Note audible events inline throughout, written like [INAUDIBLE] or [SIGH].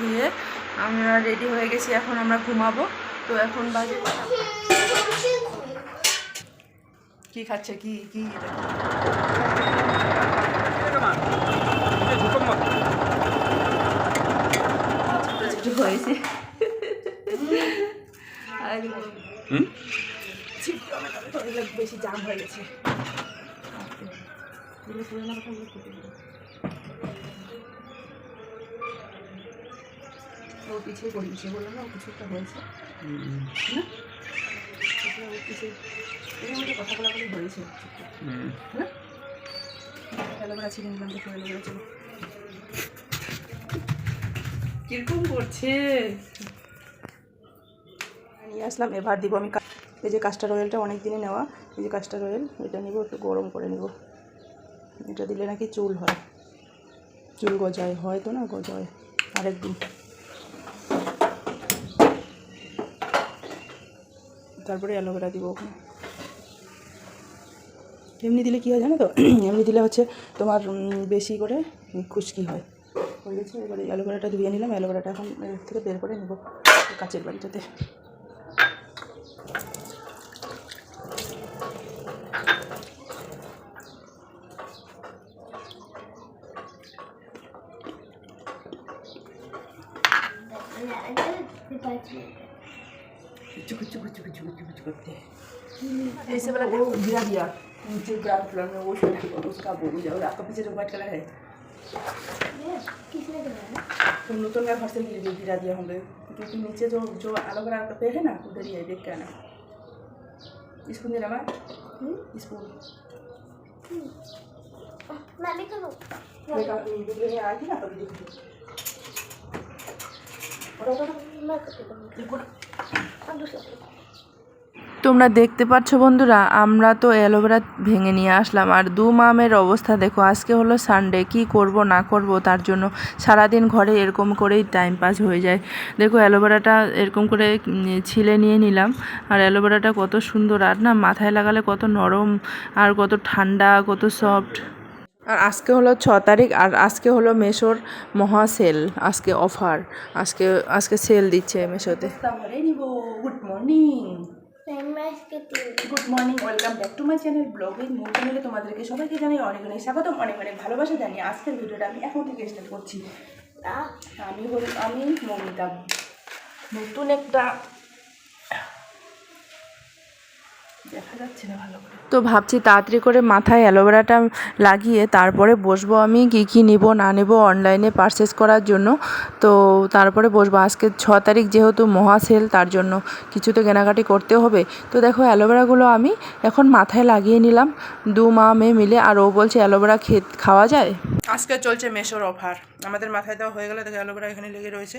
ধুয়ে আমরা রেডি হয়ে গেছি এখন আমরা ঘুমাবো। তো এখন বাজে কি খাচ্ছে? কি কি হয়েছে। বেশি জাম হয়ে গেছে। ও পিছিয়ে পড়িয়েছে বললাম না ও কিছু একটা হয়েছে। না? ও পিছিয়ে এর মধ্যে কথা বলা বলে হয়েছে। হুম। না? অ্যালোভেরা ছিঁড়ে নিলাম দেখো অ্যালোভেরা চলো কীরকম করছে? নিয়ে আসলাম এবার দিব আমি কা- এই যে কাস্টার অয়েলটা অনেক দিনে নেওয়া এই যে কাস্টার অয়েল এটা নিব একটু গরম করে নিব। এটা দিলে নাকি চুল হয়। চুল গজায় হয় তো না গজায় আরেকদিন। তারপরে অ্যালোভেরা দিব ওখানে এমনি দিলে কী হয় জানো তো? [CLEARS THROAT] এমনি দিলে হচ্ছে তোমার বেশি করে খুশকি হয়। হয়ে গেছে, এবারে অ্যালোভেরাটা ধুয়ে নিলাম, অ্যালোভেরাটা এখন থেকে বের করে নেব কাচের বাড়িটাতে। करते हैं। ऐसे वाला वो गिरा दिया। नीचे ग्राउंड फ्लोर में वो शर्ट उसका बोल जाओ आपका पीछे जो व्हाइट कलर है। किसने तुम नूतन का घर से गिर गिरा दिया होंगे क्योंकि नीचे जो जो एलोवेरा का पेड़ है ना उधर ही है देख के आना। स्पून देना मैं स्पून मैं भी करूँ? में आई थी ना तभी देखी मैं करती हूँ अब दूसरा তোমরা দেখতে পাচ্ছ বন্ধুরা, আমরা তো অ্যালোভেরা ভেঙে নিয়ে আসলাম। আর দু মামের অবস্থা দেখো, আজকে হলো সানডে কি করব, না করব, তার জন্য সারাদিন ঘরে এরকম করেই টাইম পাস হয়ে যায়। দেখো, অ্যালোভেরাটা এরকম করে ছিলে নিয়ে নিলাম। আর অ্যালোভেরাটা কত সুন্দর, আর না মাথায় লাগালে কত নরম, আর কত ঠান্ডা, কত সফট আর আজকে হলো ছ তারিখ, আর আজকে হলো মেশোর মহা সেল আজকে অফার আজকে আজকে সেল দিচ্ছে মেশোতে। Good morning good morning welcome back to my channel blogging more চ্যানেলে তোমাদেরকে সবাইকে জানাই অনেক অনেক স্বাগতম অনেক অনেক ভালোবাসা জানি আজকের ভিডিওটা আমি এখন থেকে স্টার্ট করছি। আমি হল আমি মমিতা। নতুন একটা তো ভাবছি তাড়াতাড়ি করে মাথায় অ্যালোভেরাটা লাগিয়ে তারপরে বসবো আমি কী কী নিব, না নেব অনলাইনে পারচেস করার জন্য। তো তারপরে বসবো। আজকে ছ তারিখ যেহেতু মহা সেল তার জন্য কিছু তো কেনাকাটি করতে হবে। তো দেখো অ্যালোভেরাগুলো আমি এখন মাথায় লাগিয়ে নিলাম। দু মা মেয়ে মিলে, আর ও বলছে অ্যালোভেরা খেত, খাওয়া যায়? আজকে চলছে মেশোর অফার আমাদের মাথায় দেওয়া হয়ে গেলে দেখো অ্যালোভেরা এখানে লেগে রয়েছে।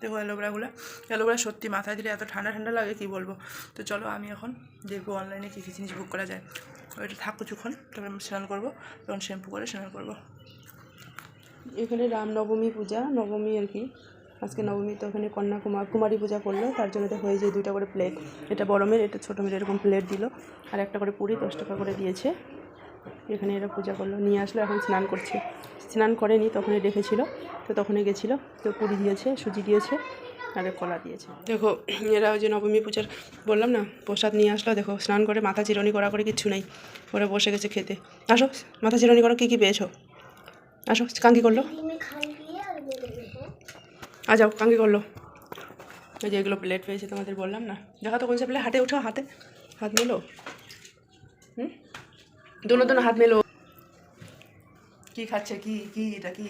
দেখো অ্যালোভেরাগুলো। অ্যালোভেরা সত্যি মাথায় দিলে এত ঠান্ডা ঠান্ডা লাগে, কি বলব? তো চলো আমি এখন দেখব অনলাইনে কী কী জিনিস বুক করা যায়। ওইটা থাক কিছুক্ষণ, তারপরে আমি স্নান করব, তখন শ্যাম্পু করে স্নান করব। এখানে রামনবমী পূজা, নবমী আর কি। আজকে নবমী তো ওখানে কন্যা কুমার কুমারী পূজা করল, তার জন্য তো হয়ে যায় দুইটা করে প্লেট এটা বড় মেয়ের, এটা ছোটো মেয়ের এরকম প্লেট দিল। আর একটা করে পুরি, দশ টাকা করে দিয়েছে। এখানে এরা পূজা করল। নিয়ে আসলো, এখন স্নান করছে। স্নান করেনি, তখনই রেখেছিলো তো তখনই গেছিল। তো পুরি দিয়েছে, সুজি দিয়েছে আর কলা দিয়েছে। দেখো, এরা ওই যে নবমী পূজার, বললাম না, প্রসাদ নিয়ে আসলো। দেখো, স্নান করে, মাথা চিরনি করা করে কিচ্ছু নাই। ওরা বসে গেছে খেতে। আসো, মাথা চিরনি করা, কী কী পেয়েছ? আসো, কাঙ্কি করল। আ, যাও, কাঙ্কি করল। ওই যে এগুলো প্লেট পেয়েছে তোমাদের, বললাম না। দেখা তো কোন সে প্লেট হাটে উঠো, হাতে। হাত নিলো দোনো দোনো হাত মেলো। কি খাচ্ছে? কি কি? এটা কি?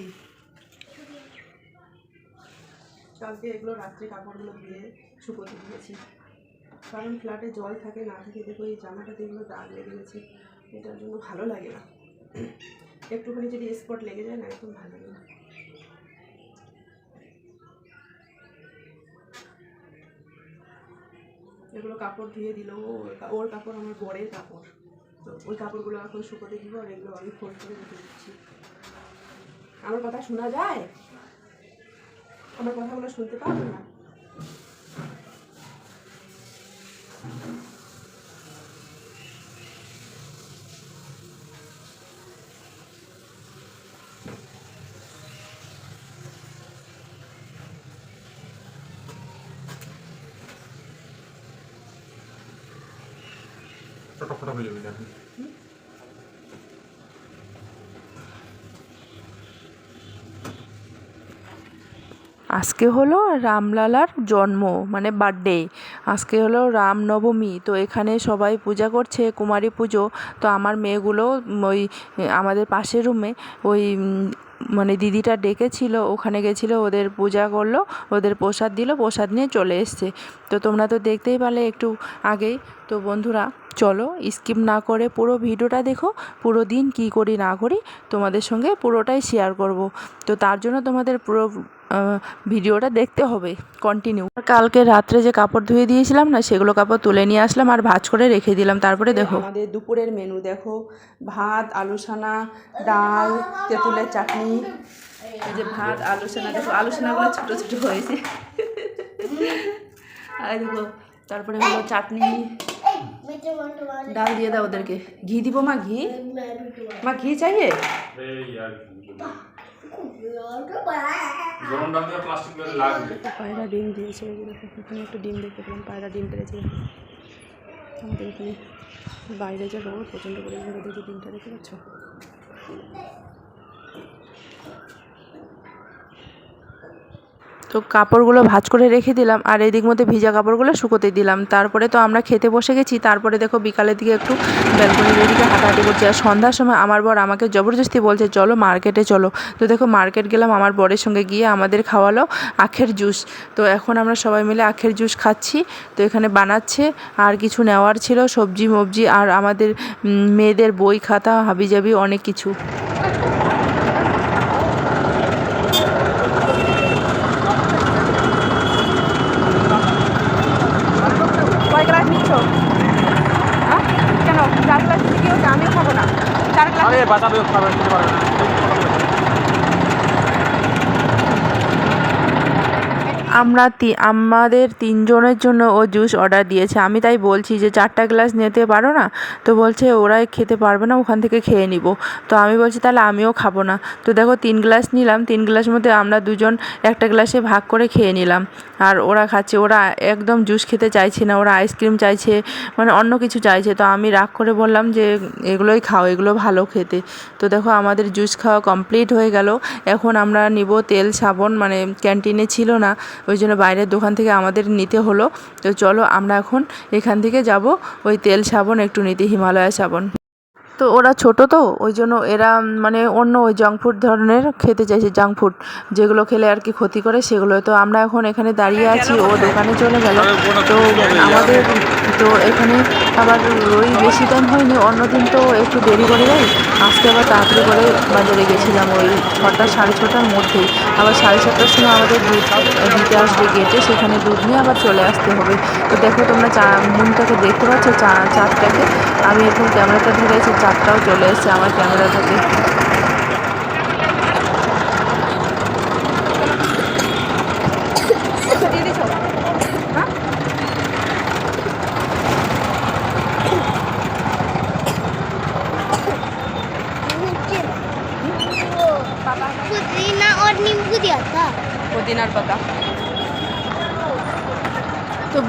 কালকে এগুলো রাত্রে কাপড়গুলো দিয়ে শুকোতে দিয়েছি। কারণ ফ্ল্যাটে জল থাকে, না থাকে, দেখো এই জামাটাতে এগুলো দাগ লেগে গেছে। এটার জন্য ভালো লাগে না। একটুখানি যদি স্পট লেগে যায়, না একদম ভালো লাগে না। এগুলো কাপড় ধুয়ে দিল, ওর কাপড় আমার বরের কাপড়। তো ওই কাপড়গুলো এখন শুকোতে দিব আর এগুলো আমি ফোল্ড করে রেখে দিচ্ছি। আমার কথা শোনা যায়? আমার কথাগুলো শুনতে পারবে না? ফটো হয়ে যাবে আজকে হলো রামলালার জন্ম মানে বার্থডে আজকে হলো রামনবমী, তো এখানে সবাই পূজা করছে, কুমারী পুজো। তো আমার মেয়েগুলো ওই, আমাদের পাশের রুমে ওই মানে দিদিটা ডেকেছিল, ওখানে গেছিল, ওদের পূজা করল, ওদের প্রসাদ দিল, প্রসাদ নিয়ে চলে এসছে। তো তোমরা তো দেখতেই পারলে একটু আগেই। তো বন্ধুরা, চলো স্কিপ না করে পুরো ভিডিওটা দেখো, পুরো দিন কী করি না করি তোমাদের সঙ্গে পুরোটাই শেয়ার করব। তো তার জন্য তোমাদের পুরো ভিডিওটা দেখতে হবে কন্টিনিউ কালকে রাত্রে যে কাপড় ধুয়ে দিয়েছিলাম না সেগুলো কাপড় তুলে নিয়ে আসলাম আর ভাজ করে রেখে দিলাম তারপরে দেখো। আমাদের দুপুরের মেনু দেখো ভাত আলু সানা ডাল তেঁতুলের চাটনি। এই যে ভাত আলু সানা দেখো আলু সানাগুলো ছোটো ছোটো হয়েছে। আর দেখো তারপরে হলো চাটনি। ডাল দিয়ে দাও ওদেরকে। ঘি দিব মা ঘি? মা ঘি চাইয়ে পায়রা ডিম দিয়েছে এই দেখো এখানে একটা ডিম দেখতে পেলাম, পায়রা ডিম পেরেছে আমাদের এখানে বাইরে যে রোদ প্রচণ্ড পরিমাণে রোদে ডিমটা, দেখতে পাচ্ছ? তো কাপড়গুলো ভাঁজ করে রেখে দিলাম, আর এদিক মধ্যে ভিজা কাপড়গুলো শুকোতে দিলাম। তারপরে তো আমরা খেতে বসে গেছি, তারপরে দেখো বিকালের দিকে একটু ব্যালকনির এদিকে হাঁটাহাঁটি করছি, আর সন্ধ্যার সময় আমার বর আমাকে জবরদস্তি বলছে, চলো মার্কেটে চলো। তো দেখো মার্কেট গেলাম, আমার বরের সঙ্গে গিয়ে আমাদের খাওয়ালো আখের জুস তো এখন আমরা সবাই মিলে আখের জুস খাচ্ছি, তো এখানে বানাচ্ছে, আর কিছু নেওয়ার ছিল সবজি মবজি আর আমাদের মেয়েদের বই খাতা, হাবিজাবি, অনেক কিছু কয় গ্লাস নিচ্ছ হ্যাঁ কেন চার গ্লাস নিতে কি হচ্ছে আমিও খাব না চার গ্লাস করতে পারবে না। আমরা আমাদের তিনজনের জন্য ও জুস অর্ডার দিয়েছে। আমি তাই বলছি যে, চারটা গ্লাস নিতে পারো না? তো বলছে, ওরাই খেতে পারবে না, ওখান থেকে খেয়ে নিব। তো আমি বলছি, তাহলে আমিও খাব না। তো দেখো, তিন গ্লাস নিলাম। তিন গ্লাস মধ্যে আমরা দুজন একটা গ্লাসে ভাগ করে খেয়ে নিলাম। আর ওরা খাচ্ছে, ওরা একদম জুস খেতে চাইছে না, ওরা আইসক্রিম চাইছে মানে অন্য কিছু চাইছে। তো আমি রাগ করে বললাম যে, এগুলোই খাও, এগুলো ভালো খেতে। তো দেখো, আমাদের জুস খাওয়া কমপ্লিট হয়ে গেল। এখন আমরা নিব তেল, সাবন মানে ক্যান্টিনে ছিল না। ওই জন্য বাইরের দোকান থেকে আমাদের নিতে হলো। তো চলো আমরা এখন এখান থেকে যাব, ওই তেল সাবন, একটু নিতে হিমালয়া সাবন। তো ওরা ছোট তো, ওই জন্য এরা মানে অন্য ওই জাঙ্ক ফুড ধরনের খেতে চাইছে জাঙ্ক ফুড যেগুলো খেলে আর কি ক্ষতি করে, সেগুলো। তো আমরা এখন এখানে দাঁড়িয়ে আছি, ও দোকানে চলে গেল। তো আমাদের তো এখানে আবার ওই বেশি টাইম হয়নি, অন্যদিন তো একটু দেরি করে যাই। আজকে আবার তাড়াতাড়ি করে বাজারে গেছিলাম ওই ছটা, সাড়ে ছটার মধ্যেই। আবার সাড়ে সাতটার সময় আমাদের দুধ দিতে আসবে গেটে সেখানে দুধ নিয়ে আবার চলে আসতে হবে। তো দেখো তোমরা চা, মুনটাকে দেখতে পাচ্ছ চা, চাঁদটাকে। আমি এখন ক্যামেরাটা ধরে আছি, চাঁদটাও চলে এসেছে আমার ক্যামেরা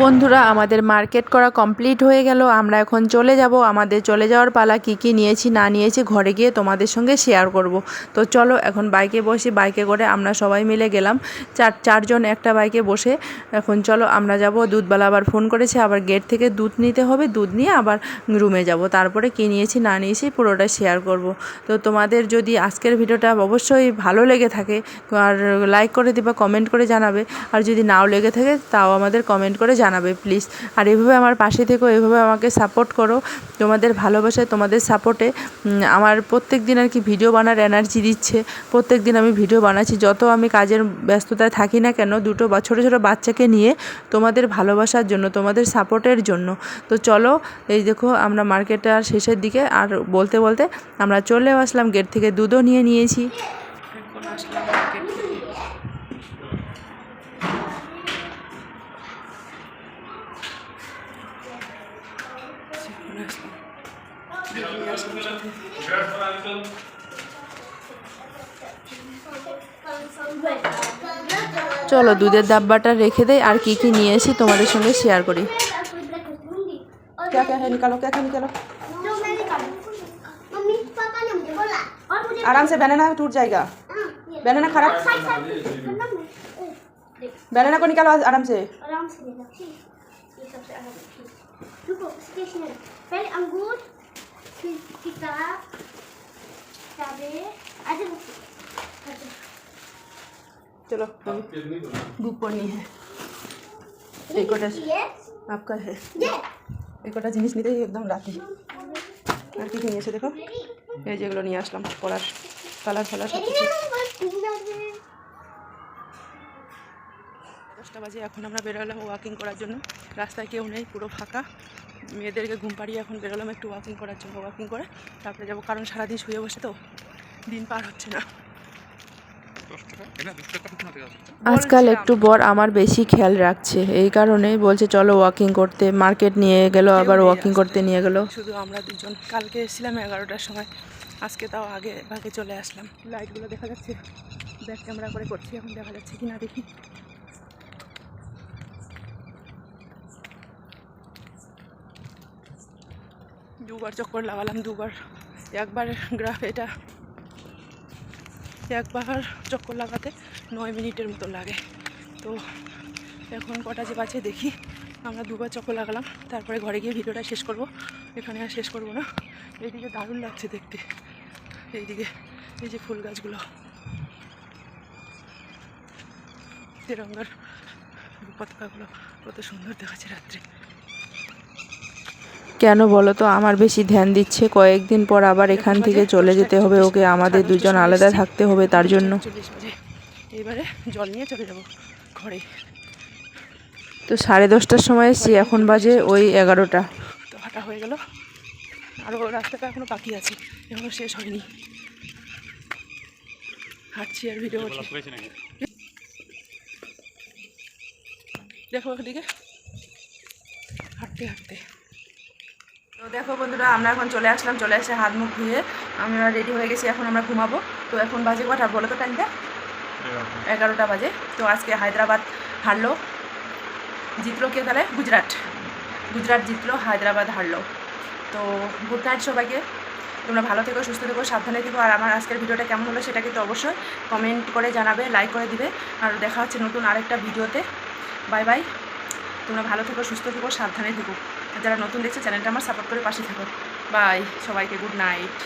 বন্ধুরা, আমাদের মার্কেট করা কমপ্লিট হয়ে গেল। আমরা এখন চলে যাব। আমাদের চলে যাওয়ার পালা কি কি নিয়েছি, না নিয়েছি, ঘরে গিয়ে তোমাদের সঙ্গে শেয়ার করব। তো চলো, এখন বাইকে বসি। বাইকে করে আমরা সবাই মিলে গেলাম। চার, চারজন একটা বাইকে বসে। এখন চলো, আমরা যাব। দুধবালা আবার ফোন করেছে, আবার গেট থেকে দুধ নিতে হবে। দুধ নিয়ে আবার রুমে যাব। তারপরে কি নিয়েছি, না নিয়েছি পুরোটা শেয়ার করব। তো তোমাদের যদি আজকের ভিডিওটা অবশ্যই ভালো লেগে থাকে, আর লাইক করে দিবা কমেন্ট করে জানাবে। আর যদি নাও লেগে থাকে, তাও আমাদের কমেন্ট করে জানাবে। প্লিজ আর এভাবে আমার পাশে থেকো, এভাবে আমাকে সাপোর্ট করো। তোমাদের ভালোবাসায় তোমাদের সাপোর্টে আমার প্রত্যেক দিন আর কি ভিডিও বানার এনার্জি দিচ্ছে। প্রত্যেক দিন আমি ভিডিও বানাচ্ছি। যত আমি কাজের ব্যস্ততায় থাকি না কেন, দুটো বা, ছোটো ছোটো বাচ্চাকে নিয়ে তোমাদের ভালোবাসার জন্য, তোমাদের সাপোর্টের জন্য। তো চলো, এই দেখো, আমরা মার্কেটে আর শেষের দিকে, আর বলতে বলতে আমরা চলেও আসলাম। গেট থেকে দুধও নিয়ে নিয়েছি। আসলাম মার্কেট চলো দুধের ডাব্বাটা রেখে দেই আর কি কি নিয়েছি তোমাদের সঙ্গে শেয়ার করি और क्या क्या है निकालो क्या क्या निकालो जो मैं निकालूं मम्मी पापा ने मुझे बोला और मुझे आराम से बनाना टूट जाएगा हाँ, ये बनाना खराब साइड साइड करना मैं ए, देख बनाना को निकालो आराम से आराम से लेना ठीक ये सबसे आराम ठीक रुको स्टेशनरी पहले अंगूर फिर किताब किताबें ऐसे ऐसे चलो बुक पढ़नी है এই কটা ये आपका है ये এই কটা জিনিস নিতে একদম রাতে আর কি কি নিয়েছে দেখো এই যেগুলো নিয়ে আসলাম পড়ার কালার ফালার সব কিছু দশটা বাজে এখন আমরা বেরোলাম ওয়াকিং করার জন্য রাস্তায় কেউ নেই পুরো ফাঁকা মেয়েদেরকে ঘুম পাড়িয়ে এখন বেরোলাম একটু ওয়াকিং করার জন্য ওয়াকিং করে তারপরে যাব কারণ সারাদিন শুয়ে বসে তো দিন পার হচ্ছে না। আজকাল একটু বর আমার বেশি খেয়াল রাখছে এই কারণে বলছে চলো ওয়াকিং করতে মার্কেট নিয়ে গেল আবার ওয়াকিং করতে নিয়ে গেল। শুধু আমরা দুজন কালকে এসেছিলাম এগারোটার সময় আজকে তাও আগে ভাগে চলে আসলাম। লাইটগুলো দেখা যাচ্ছে ব্যাক ক্যামেরা করে করছি এখন দেখা যাচ্ছে কি না দেখি। দুবার চক্কর লাগালাম দুবার, একবার গ্রাফ এটা, একবার চক্কর লাগাতে নয় মিনিটের মতো লাগে। তো এখন কটা যে বাজে দেখি, আমরা দুবার চক্কর লাগালাম, তারপরে ঘরে গিয়ে ভিডিওটা শেষ করব। এখানে আর শেষ করব না। এইদিকে দারুণ লাগছে দেখতে। এইদিকে এই যে ফুল গাছগুলো। তেরঙ্গার পতাকাগুলো কত সুন্দর দেখাচ্ছে রাত্রে। কেন বলো তো? আমার বেশি ধ্যান দিচ্ছে। কয়েকদিন পর আবার এখান থেকে চলে যেতে হবে। ওকে আমাদের দুজন আলাদা থাকতে হবে তার জন্য। এবারে জল নিয়ে চলে যাব ঘরে। তো সাড়ে দশটার সময় এসছি। এখন বাজে ওই এগারোটা। তো হাঁটা হয়ে গেল। আরও রাস্তাটা এখনও বাকি আছে। এখনও শেষ হয়নি। হাঁটছি আর ভিডিও দেখো ওদিকে। হাঁটতে হাঁটতে। তো দেখো বন্ধুরা আমরা এখন চলে আসলাম চলে এসে হাত মুখ ধুয়ে আমরা রেডি হয়ে গেছি এখন আমরা ঘুমাবো। তো এখন বাজে কটা? বলো তো টাইমটা এগারোটা। বাজে। তো আজকে হায়দ্রাবাদ হারলো। জিতলো কে তাহলে? গুজরাট। গুজরাট জিতলো হায়দ্রাবাদ হারলো। তো গুড নাইট সবাইকে। তোমরা ভালো থেকো সুস্থ থেকো সাবধানে থেকো। আর আমার আজকের ভিডিওটা কেমন হলো সেটা কিন্তু অবশ্যই কমেন্ট করে জানাবে লাইক করে দিবে। আর দেখা হচ্ছে নতুন আরেকটা ভিডিওতে। বাই বাই তোমরা ভালো থেকো সুস্থ থেকো সাবধানে থেকো। যারা নতুন দেখছে চ্যানেলটা আমার সাপোর্ট করে পাশে থাকো। বাই সবাইকে গুড নাইট